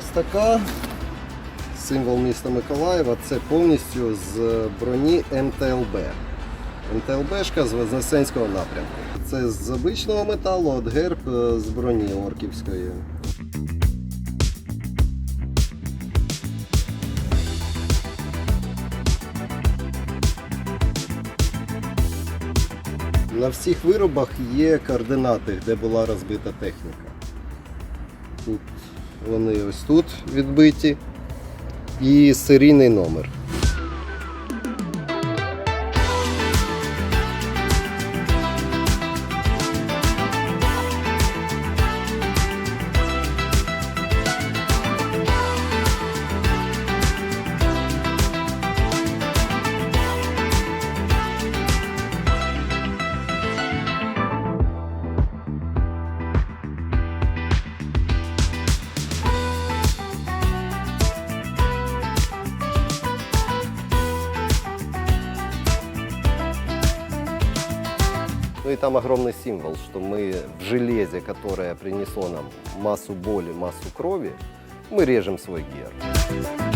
ось. Символ міста Миколаєва. Це повністю з броні МТЛБ. МТЛБшка з Вознесенського напрямку. Це з обичного металу, от герб е, з броні орківської. На всіх виробах є координати, де була розбита техніка. Тут вони ось тут відбиті. І серійний номер. Ну и там огромный символ, что мы в железе, которое принесло нам массу боли, массу крови, мы режем свой герб.